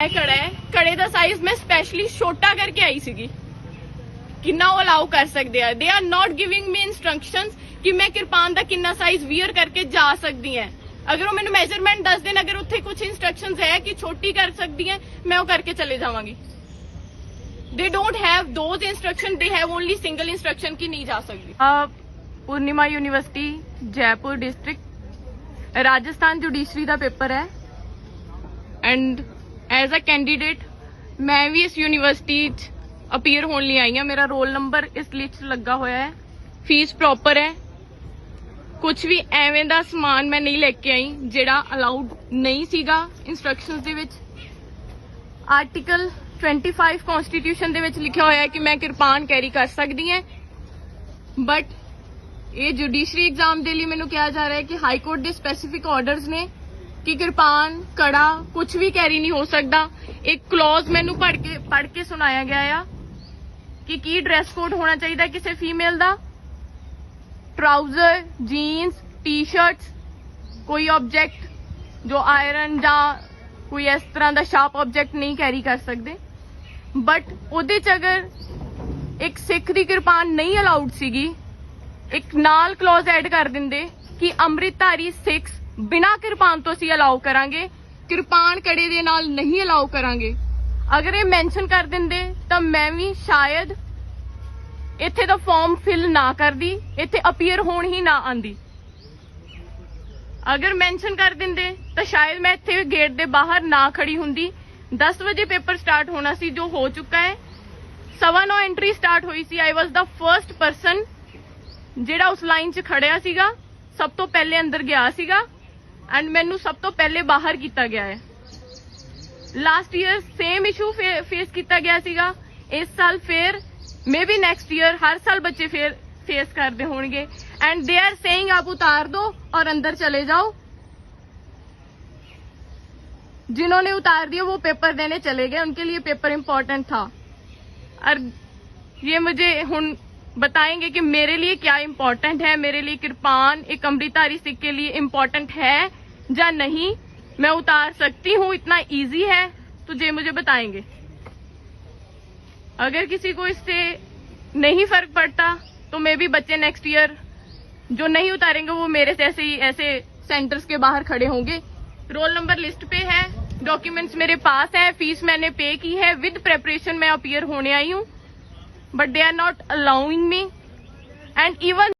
ਇਹ ਕੜਾ ਹੈ। ਕੜੇ ਦਾ ਸਾਈਜ਼ ਮੈਂ ਸਪੈਸ਼ਲੀ ਛੋਟਾ ਕਰਕੇ ਆਈ ਸੀਗੀ। ਕਿੰਨਾ ਉਹ ਅਲਾਉ ਕਰ ਸਕਦੇ ਆ। They are not giving me instructions ਕਿ ਮੈਂ ਕਿਰਪਾਨ ਦਾ ਕਿੰਨਾ ਸਾਈਜ਼ ਵੀਅਰ ਕਰਕੇ ਜਾ ਸਕਦੀ ਹਾਂ। ਅਗਰ ਉਹ ਮੈਨੂੰ ਮੈਜ਼ਰਮੈਂਟ ਦੱਸ ਦੇਣ, ਅਗਰ ਉੱਥੇ ਕੁਝ ਇਨਸਟਰਕਸ਼ਨਸ ਹੈ ਕਿ ਛੋਟੀ ਕਰ ਸਕਦੀ ਹੈ, ਮੈਂ ਉਹ ਕਰਕੇ ਚਲੇ ਜਾਵਾਂਗੀ। ਦੇ don't have those instruction they have only single instruction ਕਿ ਨਹੀਂ ਜਾ ਸਕਦੀ। Purnima university, Jaipur district Rajasthan judiciary ਦਾ ਪੇਪਰ ਹੈ। ਐਂਡ ਐਜ਼ ਅ ਕੈਂਡੀਡੇਟ ਮੈਂ ਵੀ ਇਸ ਯੂਨੀਵਰਸਿਟੀ 'ਚ ਅਪੀਅਰ ਹੋਣ ਲਈ ਆਈ ਹਾਂ। ਮੇਰਾ ਰੋਲ ਨੰਬਰ ਇਸ ਲਿਸਟ 'ਚ ਲੱਗਾ ਹੋਇਆ ਹੈ। ਫੀਸ ਪ੍ਰੋਪਰ ਹੈ। ਕੁਝ ਵੀ ਐਵੇਂ ਦਾ ਸਮਾਨ ਮੈਂ ਨਹੀਂ ਲੈ ਕੇ ਆਈ, ਜਿਹੜਾ ਅਲਾਉਡ ਨਹੀਂ ਸੀਗਾ ਇਨਸਟਰਕਸ਼ਨਸ ਦੇ ਵਿੱਚ। ਆਰਟੀਕਲ 25 ਕਨਸਟੀਟਿਊਸ਼ਨ ਦੇ ਵਿੱਚ ਲਿਖਿਆ ਹੋਇਆ ਹੈ ਕਿ ਮੈਂ ਕਿਰਪਾਨ ਕੈਰੀ ਕਰ ਸਕਦੀ ਹਾਂ। ਬਟ ਇਹ ਜੁਡੀਸ਼ਰੀ ਐਗਜ਼ਾਮ ਦੇ ਲਈ ਮੈਨੂੰ ਕਿਹਾ ਜਾ ਰਿਹਾ ਹੈ ਕਿ ਹਾਈ ਕੋਰਟ ਦੇ ਸਪੈਸੀਫਿਕ ਆਰਡਰਸ ਨੇ। ਕਿ ਕਿਰਪਾਨ, ਕੜਾ ਕੁਝ ਵੀ ਕੈਰੀ ਨਹੀਂ ਹੋ ਸਕਦਾ। ਇੱਕ ਕਲੌਜ਼ ਮੈਨੂੰ ਪੜ੍ਹ ਕੇ ਪੜ੍ਹ ਕੇ ਸੁਣਾਇਆ ਗਿਆ ਆ ਕਿ ਕੀ ਡਰੈਸ ਕੋਡ ਹੋਣਾ ਚਾਹੀਦਾ ਕਿਸੇ ਫੀਮੇਲ ਦਾ? ਟਰਾਊਜ਼ਰ ਜੀਨਸ ਟੀ-ਸ਼ਰਟਸ ਕੋਈ ਆਬਜੈਕਟ ਜੋ ਆਇਰਨ ਜਾਂ ਕੋਈ ਇਸ ਤਰ੍ਹਾਂ ਦਾ ਸ਼ਾਰਪ ਆਬਜੈਕਟ ਨਹੀਂ ਕੈਰੀ ਕਰ ਸਕਦੇ। ਬਟ ਉਹਦੇ ਚ ਅਗਰ ਇੱਕ ਸਿੱਖ ਦੀ ਕਿਰਪਾਨ ਨਹੀਂ ਅਲਾਉਡ ਸੀਗੀ, ਇੱਕ ਨਾਲ ਕਲੌਜ਼ ਐਡ ਕਰ ਦਿੰਦੇ ਕਿ ਅੰਮ੍ਰਿਤਧਾਰੀ ਸਿੱਖ ਬਿਨਾਂ ਕਿਰਪਾਨ ਤੋਂ ਅਸੀਂ ਅਲਾਉ ਕਰਾਂਗੇ, ਕਿਰਪਾਨ ਕੜੇ ਦੇ ਨਾਲ ਨਹੀਂ ਅਲਾਉ ਕਰਾਂਗੇ। ਅਗਰ ਇਹ ਮੈਂਸ਼ਨ ਕਰ ਦਿੰਦੇ, ਤਾਂ ਮੈਂ ਵੀ ਸ਼ਾਇਦ ਇੱਥੇ ਦਾ ਫਾਰਮ ਫਿਲ ਨਾ ਕਰਦੀ, ਇੱਥੇ ਅਪੀਅਰ ਹੋਣ ਹੀ ਨਾ ਆਂਦੀ। ਅਗਰ ਮੈਂਸ਼ਨ ਕਰ ਦਿੰਦੇ, ਤਾਂ ਸ਼ਾਇਦ ਮੈਂ ਇੱਥੇ ਗੇਟ ਦੇ ਬਾਹਰ ਨਾ ਖੜੀ ਹੁੰਦੀ। 10 ਵਜੇ ਪੇਪਰ ਸਟਾਰਟ ਹੋਣਾ ਸੀ, ਜੋ ਹੋ ਚੁੱਕਾ ਹੈ। ਸਵਾ ਨੌ ਐਂਟਰੀ ਸਟਾਰਟ ਹੋਈ ਸੀ। ਆਈ ਵਾਸ ਦਾ ਫਰਸਟ ਪਰਸਨ ਜਿਹੜਾ ਉਸ ਲਾਈਨ 'ਚ ਖੜਿਆ ਸੀਗਾ, ਸਭ ਤੋਂ ਪਹਿਲੇ ਅੰਦਰ ਗਿਆ ਸੀਗਾ। ਐਂਡ ਮੈਨੂੰ ਸਭ ਤੋਂ ਪਹਿਲੇ ਬਾਹਰ ਕੀਤਾ ਗਿਆ ਹੈ last year same issue face ਕੀਤਾ ਗਿਆ ਸੀਗਾ ਇਸ ਸਾਲ ਫੇਰ ਮੇਬੀ ਨੈਕਸਟ ਈਅਰ ਹਰ ਸਾਲ ਬੱਚੇ ਫੇਰ ਫੇਸ ਕਰਦੇ ਹੋਣਗੇ ਐਂਡ ਦੇ ਆਰ ਸੇਇੰਗ ਆਪ ਉਤਾਰ दो और अंदर चले जाओ जिन्होंने उतार दिया वो पेपर देने चले गए उनके लिए पेपर इम्पोर्टेंट था और ये मुझे हुन बताएंगे कि मेरे लिए क्या इम्पोर्टेंट है मेरे लिए कृपान एक अमृतारी सिख के लिए इम्पोर्टेंट है या नहीं, मैं उतार सकती हूँ, इतना इजी है तो ये मुझे बताएँगे। अगर किसी को इससे नहीं फ़र्क पड़ता तो मे भी बच्चे नेक्स्ट ईयर जो नहीं उतारेंगे, वो मेरे से ऐसे ही, ऐसे सेंटर्स के बाहर खड़े होंगे। रोल नंबर लिस्ट पे है डॉक्यूमेंट्स मेरे पास है फ़ीस मैंने पे की है विद प्रेपरेशन मैं अपीयर होने आई हूँ। But they are not allowing me and even